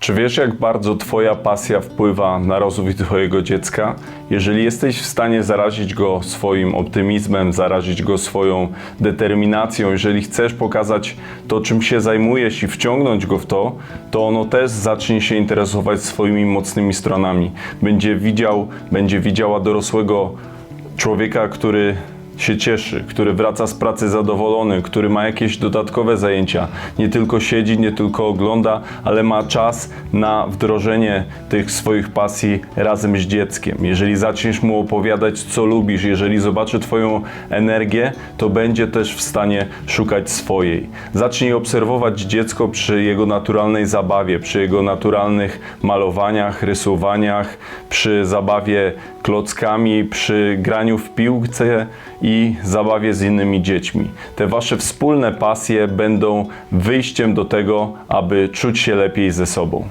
Czy wiesz, jak bardzo Twoja pasja wpływa na rozwój Twojego dziecka? Jeżeli jesteś w stanie zarazić go swoim optymizmem, zarazić go swoją determinacją, jeżeli chcesz pokazać to, czym się zajmujesz i wciągnąć go w to, to ono też zacznie się interesować swoimi mocnymi stronami. Będzie widział, będzie widziała dorosłego człowieka, który się cieszy, który wraca z pracy zadowolony, który ma jakieś dodatkowe zajęcia, nie tylko siedzi, nie tylko ogląda, ale ma czas na wdrożenie tych swoich pasji razem z dzieckiem. Jeżeli zaczniesz mu opowiadać, co lubisz, jeżeli zobaczy Twoją energię, to będzie też w stanie szukać swojej. Zacznij obserwować dziecko przy jego naturalnej zabawie, przy jego naturalnych malowaniach, rysowaniach, przy zabawie klockami, przy graniu w piłce i zabawie z innymi dziećmi. Te wasze wspólne pasje będą wyjściem do tego, aby czuć się lepiej ze sobą.